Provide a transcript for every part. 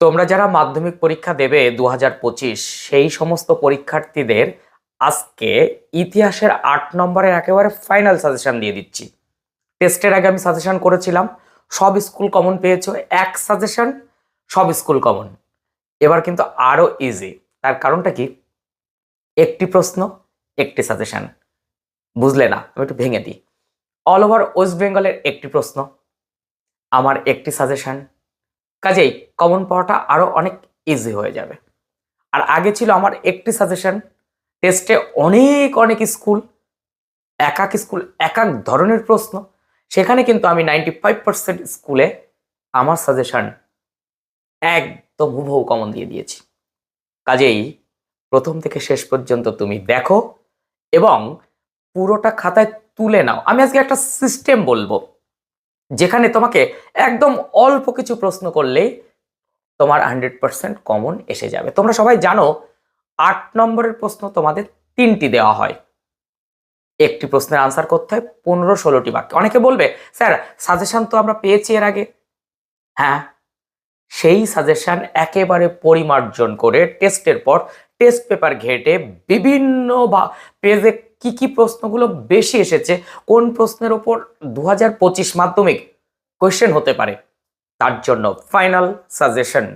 তোমরা যারা মাধ্যমিক পরীক্ষা দেবে দু হাজার পঁচিশ, সেই সমস্ত পরীক্ষার্থীদের আজকে ইতিহাসের আট নম্বরের একেবারে ফাইনাল সাজেশন দিয়ে দিচ্ছি। টেস্টের আগে আমি সাজেশন করেছিলাম, সব স্কুল কমন পেয়েছ, এক সাজেশন সব স্কুল কমন এবার কিন্তু আরও ইজি তার কারণটা কি? একটি প্রশ্ন, একটি সাজেশন বুঝলে না, আমি একটু ভেঙে দিই। অল ওভার ওয়েস্ট বেঙ্গলের একটি প্রশ্ন, আমার একটি সাজেশন কাজেই কমন পাওয়াটা আরও অনেক ইজি হয়ে যাবে। আর আগে ছিল আমার একটি সাজেশন টেস্টে অনেক অনেক স্কুল এক এক স্কুল এক এক ধরনের প্রশ্ন। সেখানে কিন্তু আমি নাইনটি ফাইভ পার্সেন্ট স্কুলে আমার সাজেশন একদম হুবহু কমন দিয়ে দিয়েছি। কাজেই প্রথম থেকে শেষ পর্যন্ত তুমি দেখো এবং পুরোটা খাতায় তুলে নাও। আমি আজকে একটা সিস্টেম বলব। যেখানে তোমাকে একদম অল্প কিছু প্রশ্ন করলেই তোমার হান্ড্রেড পার্সেন্ট কমন এসে যাবে। তোমরা সবাই জানো, আট নম্বরের প্রশ্ন তোমাদের তিনটি দেওয়া হয়। একটি প্রশ্নের আনসার করতে হয় পনেরো ষোলোটি বাক্য। অনেকে বলবে, স্যার সাজেশন তো আমরা পেয়েছি এর আগে। হ্যাঁ সেই সাজেশন একেবারে পরিমার্জন করে টেস্টের পর টেস্ট পেপার ঘেটে বিভিন্ন বা পেজে কি কি প্রশ্নগুলো বেশি এসেছে, কোন প্রশ্নের ওপর দু হাজার পঁচিশ মাধ্যমিক কোয়েশ্চেন হতে পারে, তার জন্য ফাইনাল সাজেশন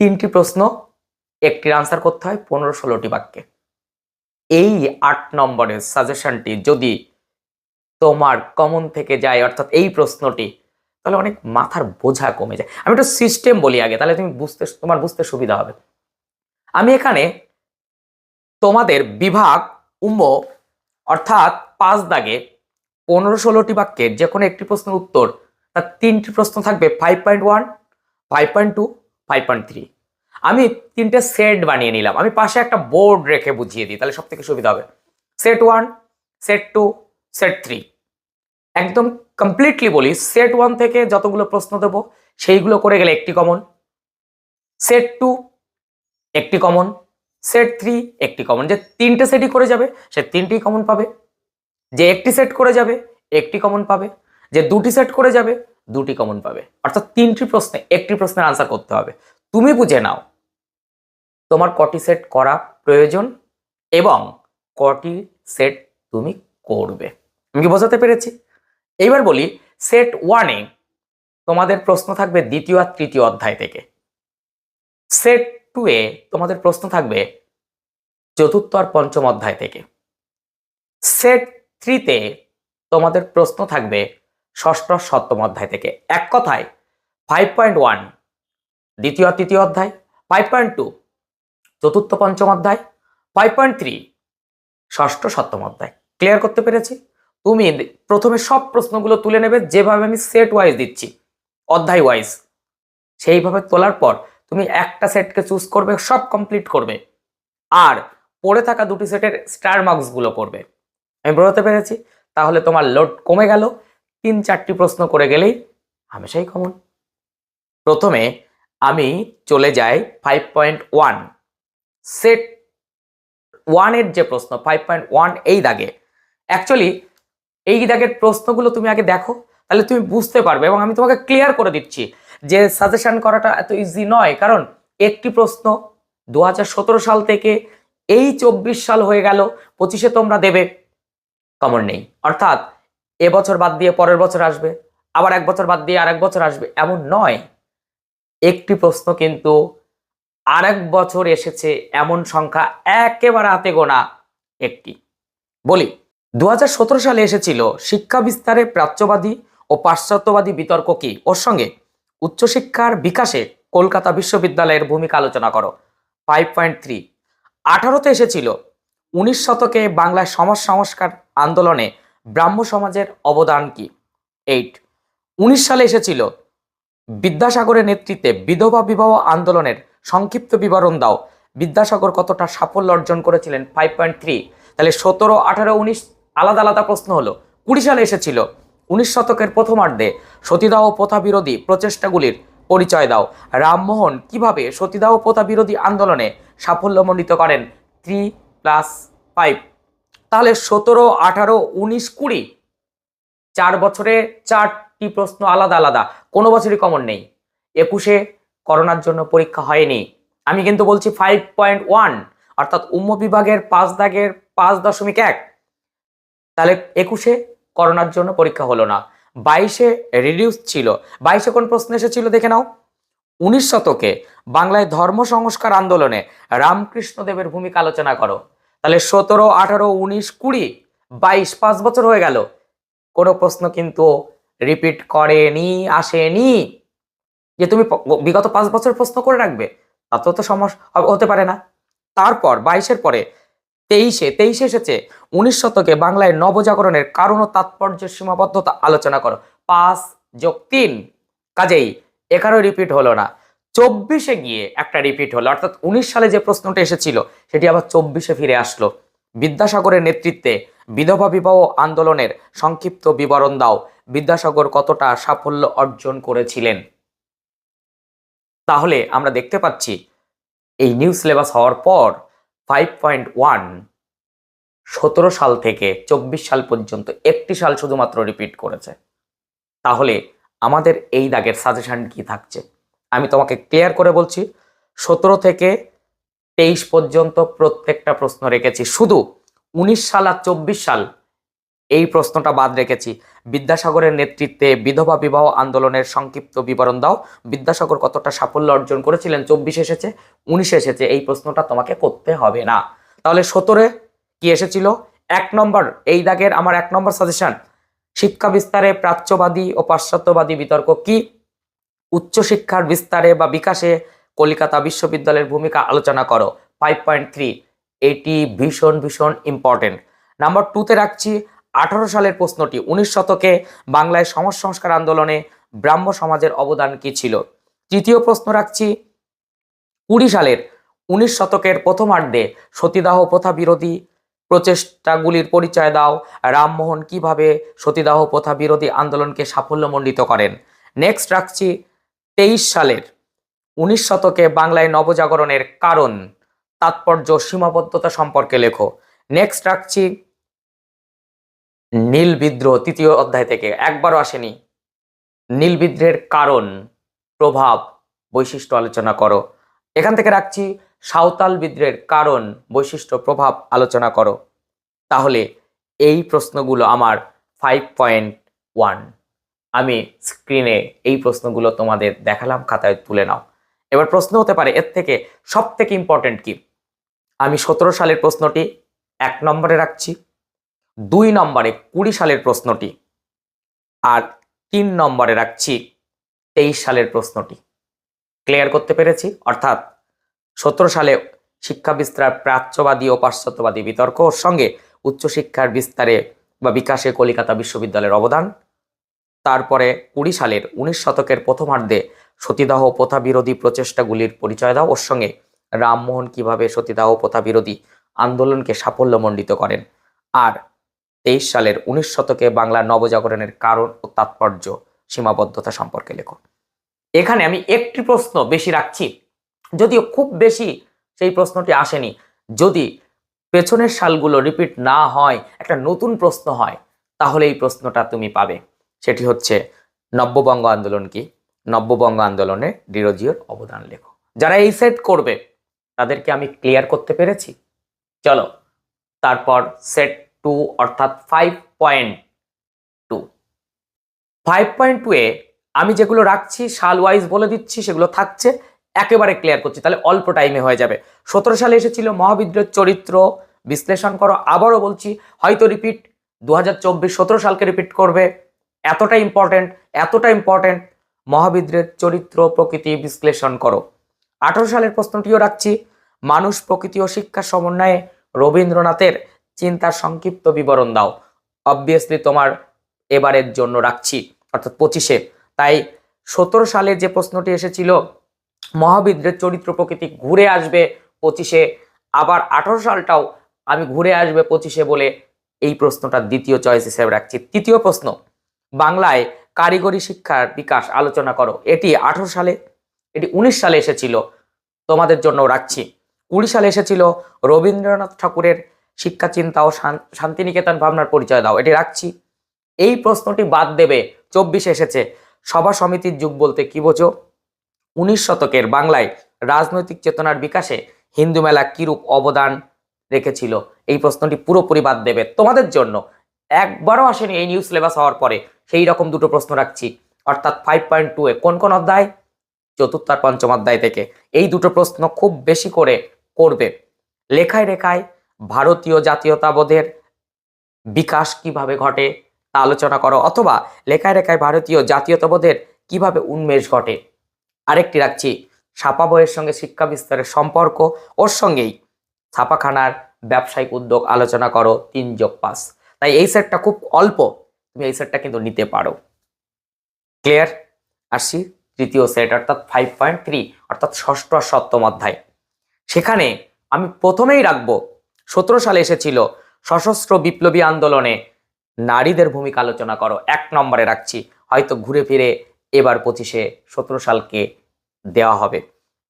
তিনটি প্রশ্ন, একটির আনসার করতে হয় পনেরো ষোলোটি বাক্যে। এই আট নম্বরের সাজেশনটি যদি তোমার কমন থেকে যায়, অর্থাৎ এই প্রশ্নটি, তাহলে অনেক মাথার বোঝা কমে যায়। আমি একটু সিস্টেম বলি আগে, তাহলে তুমি বুঝতে, তোমার বুঝতে সুবিধা হবে। আমি এখানে তোমাদের বিভাগ উম্ম, অর্থাৎ পাঁচ দাগে পনেরো ষোলোটি বাক্যের যে কোনো একটি প্রশ্নের উত্তর, তার তিনটি প্রশ্ন থাকবে five point one five point two five point three আমি তিনটে সেট বানিয়ে নিলাম। আমি পাশে একটা বোর্ড রেখে বুঝিয়ে দিই, তাহলে সব থেকে সুবিধা হবে। Set one set two set three একদম কমপ্লিটলি বলি সেট ওয়ান থেকে যতগুলো প্রশ্ন দেবো, সেইগুলো করে গেলে একটি কমন সেট টু একটি কমন সেট থ্রি একটি কমন যে তিনটে সেটই করে যাবে, সে তিনটি কমন পাবে। যে একটি সেট করে যাবে, একটি কমন পাবে। যে দুটি সেট করে যাবে, দুটি কমন পাবে। অর্থাৎ তিনটি প্রশ্নে, একটি প্রশ্নের আনসার করতে হবে। তুমি বুঝে নাও, তোমার কটি সেট করা প্রয়োজন এবং কটি সেট তুমি করবে। আমি কি বোঝাতে পেরেছি? এইবার বলি সেট ওয়ানে তোমাদের প্রশ্ন থাকবে দ্বিতীয় আর তৃতীয় অধ্যায় থেকে। সেট টু এ তোমাদের প্রশ্ন থাকবে চতুর্থ আর পঞ্চম অধ্যায় থেকে। সেট থ্রিতে তোমাদের প্রশ্ন থাকবে ষষ্ঠ সপ্তম অধ্যায় থেকে। এক কথায় ফাইভ পয়েন্ট ওয়ান দ্বিতীয় তৃতীয় অধ্যায় ফাইভ পয়েন্ট টু চতুর্থ, পঞ্চম অধ্যায় ফাইভ পয়েন্ট থ্রি ষষ্ঠ, সপ্তম অধ্যায়। ক্লিয়ার করতে পেরেছি? তুমি প্রথমে সব প্রশ্নগুলো তুলে নেবে যেভাবে আমি সেট ওয়াইজ দিচ্ছি, অধ্যায় ওয়াইজ সেইভাবে তোলার পর তুমি একটা সেটকে চুজ করবে, সব কমপ্লিট করবে। আর পড়ে থাকা দুটি সেটের স্টার মার্কসগুলো করবে আমি বোঝাতে পেরেছি? তাহলে তোমার লোড কমে গেল। তিন চারটি প্রশ্ন করে গেলেই হামেশাই কমন প্রথমে আমি চলে যাই ফাইভ পয়েন্ট ওয়ান সেট ওয়ানের যে প্রশ্ন ফাইভ পয়েন্ট ওয়ান এই দাগে। অ্যাকচুয়ালি এই দাগের প্রশ্নগুলো তুমি আগে দেখো, তাহলে তুমি বুঝতে পারবে এবং আমি তোমাকে ক্লিয়ার করে দিচ্ছি। যে সাজেশন করাটা এত ইজি নয়, কারণ একটি প্রশ্ন দু হাজার সতেরো সাল থেকে এই চব্বিশ সাল হয়ে গেল, পঁচিশে তোমরা দেবে কমন নেই। অর্থাৎ এবছর বাদ দিয়ে পরের বছর আসবে, আবার এক বছর বাদ দিয়ে আরেক বছর আসবে, এমন নয়। একটি প্রশ্ন কিন্তু আরেক বছর এসেছে, এমন সংখ্যা একেবারে হাতে গোনা একটি। বলি দু হাজার সতেরো সালে এসেছিল শিক্ষা বিস্তারে প্রাচ্যবাদী ও পাশ্চাত্যবাদী বিতর্ক কি? ওর সঙ্গে উচ্চশিক্ষার বিকাশে কলকাতা বিশ্ববিদ্যালয়ের ভূমিকা আলোচনা করো। ফাইভ পয়েন্ট থ্রি আঠারোতে এসেছিল উনিশ শতকে বাংলায় সমাজ সংস্কার আন্দোলনে ব্রাহ্ম সমাজের অবদান কি? এইট উনিশ সালে এসেছিল বিদ্যাসাগরের নেতৃত্বে বিধবা বিবাহ আন্দোলনের সংক্ষিপ্ত বিবরণ দাও। বিদ্যাসাগর কতটা সাফল্য অর্জন করেছিলেন? ফাইভ পয়েন্ট থ্রি তাহলে সতেরো, আঠারো, উনিশ আলাদা আলাদা প্রশ্ন হলো। কুড়ি সালে এসেছিল উনিশ শতকের প্রথমার্ধে সতীদাহ প্রথা বিরোধী প্রচেষ্টাগুলির পরিচয় দাও। রামমোহন কীভাবে সতীদাহ প্রথা বিরোধী আন্দোলনে সাফল্যমণ্ডিত করেন? থ্রি প্লাস ফাইভ তাহলে সতেরো, আঠারো, উনিশ, কুড়ি। চার বছরে চারটি প্রশ্ন আলাদা আলাদা। কোনো বছরই কমন নেই। একুশে করোনার জন্য পরীক্ষা হয়নি। আমি কিন্তু বলছি ফাইভ পয়েন্ট ওয়ান অর্থাৎ উম্ম বিভাগের পাঁচ দাগের পাঁচ দশমিক এক। তাহলে একুশে করোনার জন্য পরীক্ষা হলো না। বাইশে রিডিউস ছিল। বাইশে কোন প্রশ্ন এসেছিল দেখে নাও। উনিশ শতকে বাংলায় ধর্ম সংস্কার আন্দোলনে রামকৃষ্ণদেবের ভূমিকা আলোচনা করো। তাহলে সতেরো, আঠারো, উনিশ, কুড়ি, বাইশ, পাঁচ বছর হয়ে গেল। কোনো প্রশ্ন কিন্তু রিপিট করেনি, আসেনি। যে তুমি বিগত পাঁচ বছর প্রশ্ন করে রাখবে, তাতেও তো সমস্যা হতে পারে না। তারপর, বাইশের পরে তেইশে তেইশে এসেছে। উনিশ শতকে বাংলায় নবজাগরণের কারণ ও তাৎপর্য সীমাবদ্ধতা আলোচনা করো। পাঁচ যোগ তিন। কাজেই এখানেও রিপিট হলো না। চব্বিশে গিয়ে একটা রিপিট হলো। অর্থাৎ উনিশ সালে যে প্রশ্নটা এসেছিল, সেটি আবার চব্বিশে ফিরে আসলো। বিদ্যাসাগরের নেতৃত্বে বিধবা বিবাহ আন্দোলনের সংক্ষিপ্ত বিবরণ দাও। বিদ্যাসাগর কতটা সাফল্য অর্জন করেছিলেন? তাহলে আমরা দেখতে পাচ্ছি, এই নিউ সিলেবাস হওয়ার পর ফাইভ পয়েন্ট ওয়ান সতেরো সাল থেকে চব্বিশ সাল পর্যন্ত একটি সাল শুধুমাত্র রিপিট করেছে। তাহলে আমাদের এই দাগের সাজেশান কি থাকছে? আমি তোমাকে ক্লিয়ার করে বলছি, সতেরো থেকে তেইশ পর্যন্ত প্রত্যেকটা প্রশ্ন রেখেছি। শুধু উনিশ সাল আর চব্বিশ সাল এই প্রশ্নটা বাদ রেখেছি। বিদ্যাসাগরের নেতৃত্বে বিধবা বিবাহ আন্দোলনের সংক্ষিপ্ত বিবরণ দাও। বিদ্যাসাগর কতটা সাফল্য অর্জন করেছিলেন? চব্বিশ এসেছে, উনিশে এসেছে, এই প্রশ্নটা তোমাকে করতে হবে না। তাহলে সতেরো কি এসেছিল? এক নম্বর, এই দাগের আমার এক নম্বর সাজেশন শিক্ষা বিস্তারে প্রাচ্যবাদী ও পাশ্চাত্যবাদী বিতর্ক কি? উচ্চশিক্ষার বিস্তারে বা বিকাশে কলিকাতা বিশ্ববিদ্যালয়ের ভূমিকা আলোচনা করো। ফাইভ পয়েন্ট থ্রি এটি ভীষণ ভীষণ ইম্পর্টেন্ট নাম্বার টুতে রাখছি আঠারো সালের প্রশ্নটি উনিশ শতকে বাংলায় সমাজ সংস্কার আন্দোলনে ব্রাহ্ম সমাজের অবদান কি ছিল? তৃতীয় প্রশ্ন রাখছি, কুড়ি সালের উনিশ শতকের প্রথমার্ধে সতীদাহ প্রথা বিরোধী প্রচেষ্টাগুলির পরিচয় দাও। রামমোহন কীভাবে সতীদাহ প্রথা বিরোধী আন্দোলনকে সাফল্যমণ্ডিত করেন? নেক্সট রাখছি, তেইশ সালের উনিশ শতকে বাংলায় নবজাগরণের কারণ, তাৎপর্য সীমাবদ্ধতা সম্পর্কে লেখো। নেক্সট রাখছি নীল বিদ্রোহ, তৃতীয় অধ্যায় থেকে। একবারও আসেনি। নীল বিদ্রোহের কারণ, প্রভাব, বৈশিষ্ট্য আলোচনা করো। এখান থেকে রাখছি, সাঁওতাল বিদ্রোহের কারণ, বৈশিষ্ট্য, প্রভাব আলোচনা করো। তাহলে এই প্রশ্নগুলো আমার ফাইভ পয়েন্ট ওয়ান আমি স্ক্রিনে এই প্রশ্নগুলো তোমাদের দেখালাম, খাতায় তুলে নাও। এবার প্রশ্ন হতে পারে, এর থেকে সব থেকে ইম্পর্টেন্ট কি? আমি সতেরো সালের প্রশ্নটি এক নম্বরে রাখছি। দুই নম্বরে কুড়ি সালের প্রশ্নটি আর তিন নম্বরে রাখছি তেইশ সালের প্রশ্নটি। ক্লিয়ার করতে পেরেছি? অর্থাৎ সতেরো সালে শিক্ষা বিস্তার প্রাচ্যবাদী ও পাশ্চাত্যবাদী বিতর্ক সঙ্গে উচ্চশিক্ষার বিস্তারে বা বিকাশে কলিকাতা বিশ্ববিদ্যালয়ের অবদান। তারপরে কুড়ি সালের উনিশ শতকের প্রথমার্ধে সতীদাহ প্রথা বিরোধী প্রচেষ্টাগুলির পরিচয় দাও। ওর সঙ্গে রামমোহন কীভাবে সতীদাহ প্রথা বিরোধী আন্দোলনকে সাফল্যমণ্ডিত করেন? আর তেইশ সালের উনিশ শতকে বাংলা নবজাগরণের কারণ ও তাৎপর্য সীমাবদ্ধতা সম্পর্কে লেখো। এখানে আমি একটি প্রশ্ন বেশি রাখছি, যদিও খুব বেশি সেই প্রশ্নটি আসেনি। যদি পেছনের সালগুলো রিপিট না হয়, একটা নতুন প্রশ্ন হয়, তাহলে এই প্রশ্নটা তুমি পাবে। সেটি হচ্ছে, নব্যবঙ্গ আন্দোলন কি? নব্যবঙ্গ আন্দোলনে ডিরোজিওর অবদান লেখো। যারা এই সেট করবে, তাদেরকে আমি ক্লিয়ার করতে পেরেছি? চলো, তারপর সেট টু অর্থাৎ five point two five point two এ আমি যেগুলো রাখছি, সাল ওয়াইজ বলে দিচ্ছি, সেগুলো থাকছে, একেবারে ক্লিয়ার করছি, তাহলে অল্প টাইমে হয়ে যাবে। সতেরো সালে এসেছিল মহাবিদ্রোহের চরিত্র, বিশ্লেষণ করো, আবারও বলছি, হয়তো রিপিট দু হাজার সালকে রিপিট করবে, এতটা ইম্পর্টেন্ট এতটা ইম্পর্টেন্ট মহাবিদ্রের চরিত্র, প্রকৃতি বিশ্লেষণ করো। আঠারো সালের প্রশ্নটিও রাখছি, মানুষ প্রকৃতি ও শিক্ষার সমন্বয়ে রবীন্দ্রনাথের চিন্তার সংক্ষিপ্ত বিবরণ দাও। অবভিয়াসলি তোমার এবারের জন্য রাখছি, অর্থাৎ পঁচিশে। তাই সতেরো সালে যে প্রশ্নটি এসেছিল মহাবিদ্রের চরিত্র প্রকৃতি ঘুরে আসবে পঁচিশে, আবার আঠারো সালটাও আমি ঘুরে আসবে পঁচিশে বলে এই প্রশ্নটা দ্বিতীয় চয়েস হিসেবে রাখছি। তৃতীয় প্রশ্ন, বাংলায় কারিগরি শিক্ষার বিকাশ আলোচনা করো। এটি আঠারো সালে, এটি উনিশ সালে এসেছিল, তোমাদের জন্য রাখছি। কুড়ি সালে এসেছিল রবীন্দ্রনাথ ঠাকুরের শিক্ষা চিন্তা ও শান- শান্তিনিকেতন ভাবনার পরিচয় দাও। এটি রাখছি। এই প্রশ্নটি বাদ দেবে। চব্বিশে এসেছে, সভা সমিতির যুগ বলতে কি বোঝো? উনিশ শতকের বাংলায় রাজনৈতিক চেতনার বিকাশে হিন্দু মেলা কিরূপ অবদান রেখেছিল? এই প্রশ্নটি পুরোপুরি বাদ দেবে। তোমাদের জন্য একবারও আসেনি এই নিউজ সিলেবাস হওয়ার পরে। সেই রকম দুটো প্রশ্ন রাখছি। অর্থাৎ ফাইভ পয়েন্ট টু এ কোন কোন অধ্যায়? চতুর্থ আর পঞ্চম অধ্যায় থেকে। এই দুটো প্রশ্ন খুব বেশি করে করবে। লেখায় রেখায় ভারতীয় জাতীয়তাবোধের বিকাশ কীভাবে ঘটে তা আলোচনা করো, অথবা লেখায় রেখায় ভারতীয় জাতীয়তাবোধের কীভাবে উন্মেষ ঘটে। আরেকটি রাখছি, ছাপা বইয়ের সঙ্গে শিক্ষা বিস্তারের সম্পর্ক, ওর সঙ্গেই ছাপাখানার ব্যবসায়িক উদ্যোগ আলোচনা করো, তিন যোগ পাঁচ। তাই এই সেটটা খুব অল্প, তুমি এই সেটটা কিন্তু নিতে পারো। ক্লিয়ার? আসছি, তৃতীয় সেট, অর্থাৎ ফাইভ পয়েন্ট থ্রি অর্থাৎ ষষ্ঠ আর সপ্তম অধ্যায়। সেখানে আমি প্রথমেই রাখব সালে এসেছিল সশস্ত্র বিপ্লবী আন্দোলনে। নারীদের ভূমিকা আলোচনা করো, এক নম্বরে রাখছি। হয়তো ঘুরে ফিরে এবার পঁচিশে সতেরো সালকে দেওয়া হবে।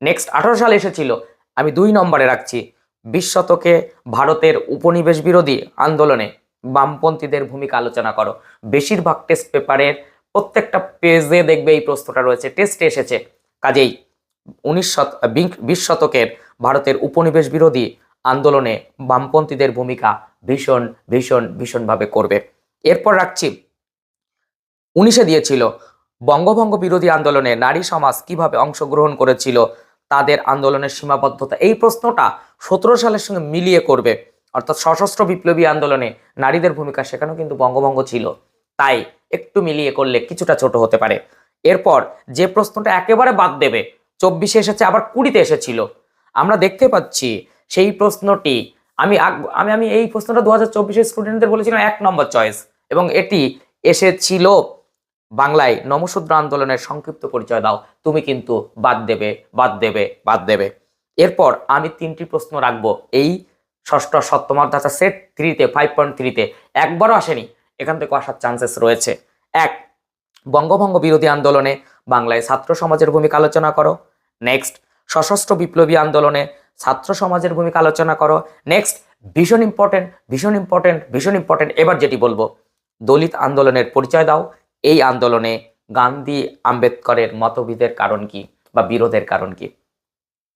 নেক্সট আঠারো সালে এসেছিল, আমি দুই নম্বরে রাখছি। বিশ শতকে ভারতের উপনিবেশ বিরোধী আন্দোলনে বামপন্থীদের ভূমিকা আলোচনা করো। বেশিরভাগ টেস্ট পেপারের প্রত্যেকটা পেজে দেখবে এই প্রশ্নটা রয়েছে। টেস্টে এসেছে, কাজেই উনিশ শত বিশ শতকের ভারতের উপনিবেশ বিরোধী আন্দোলনে বামপন্থীদের ভূমিকা ভীষণ ভীষণ, ভীষণভাবে করবে। এরপর রাখছি, উনিশে দিয়েছিল, বঙ্গভঙ্গ বিরোধী আন্দোলনে নারী সমাজ কীভাবে অংশগ্রহণ করেছিল, তাদের আন্দোলনের সীমাবদ্ধতা, এই প্রশ্নটা সতেরো সালের সঙ্গে মিলিয়ে করবে। অর্থাৎ সশস্ত্র বিপ্লবী আন্দোলনে নারীদের ভূমিকা সেখানেও কিন্তু বঙ্গভঙ্গ ছিল। তাই একটু মিলিয়ে করলে কিছুটা ছোট হতে পারে। এরপর যে প্রশ্নটা একেবারে বাদ দেবে, চব্বিশে এসেছে, আবার কুড়িতে এসেছিল। আমরা দেখতে পাচ্ছি সেই প্রশ্নটি আমি আমি আমি এই প্রশ্নটা দু হাজার চব্বিশের স্টুডেন্টদের বলেছিলাম, এক নম্বর চয়েস এবং এটি এসেছিল বাংলায় নমশূদ্র আন্দোলনের সংক্ষিপ্ত পরিচয় দাও, তুমি কিন্তু বাদ দেবে বাদ দেবে বাদ দেবে। এরপর আমি তিনটি প্রশ্ন রাখব। এই ষষ্ঠ সপ্তম অর্থাৎ সেট থ্রিতে ফাইভ পয়েন্ট থ্রিতে একবারও আসেনি। এখান থেকে আসার চান্সেস রয়েছে। এক, বঙ্গভঙ্গ বিরোধী আন্দোলনে বাংলায় ছাত্র সমাজের ভূমিকা আলোচনা করো। নেক্সট সশস্ত্র বিপ্লবী আন্দোলনে ছাত্র সমাজের ভূমিকা আলোচনা করো। নেক্সট ভীষণ ইম্পর্টেন্ট ভীষণ ইম্পর্টেন্ট ভীষণ ইম্পর্টেন্ট এবার যেটি বলব, দলিত আন্দোলনের পরিচয় দাও। এই আন্দোলনে গান্ধী আম্বেদকরের মতভেদের কারণ কি বা বিরোধের কারণ কি?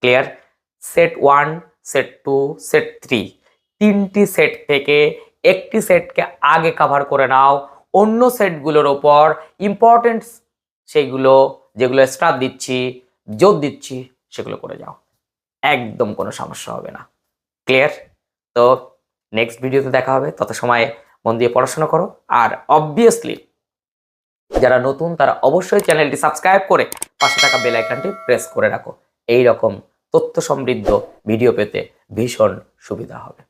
Clear set one set two set three তিনটি সেট থেকে একটি সেটকে আগে কভার করে নাও। অন্য সেটগুলোর ওপর ইম্পর্টেন্ট সেইগুলো যেগুলো স্টার দিচ্ছি, জোর দিচ্ছি, সেগুলো করে যাও। একদম কোনো সমস্যা হবে না। ক্লিয়ার তো নেক্সট ভিডিওতে দেখা হবে। তত সময় মন দিয়ে পড়াশোনা করো। আর অবভিয়াসলি যারা নতুন, তারা অবশ্যই চ্যানেলটি সাবস্ক্রাইব করে পাশে থাকা বেল আইকনটি প্রেস করে রাখো। এই রকম তথ্য সমৃদ্ধ ভিডিও পেতে ভীষণ সুবিধা হবে।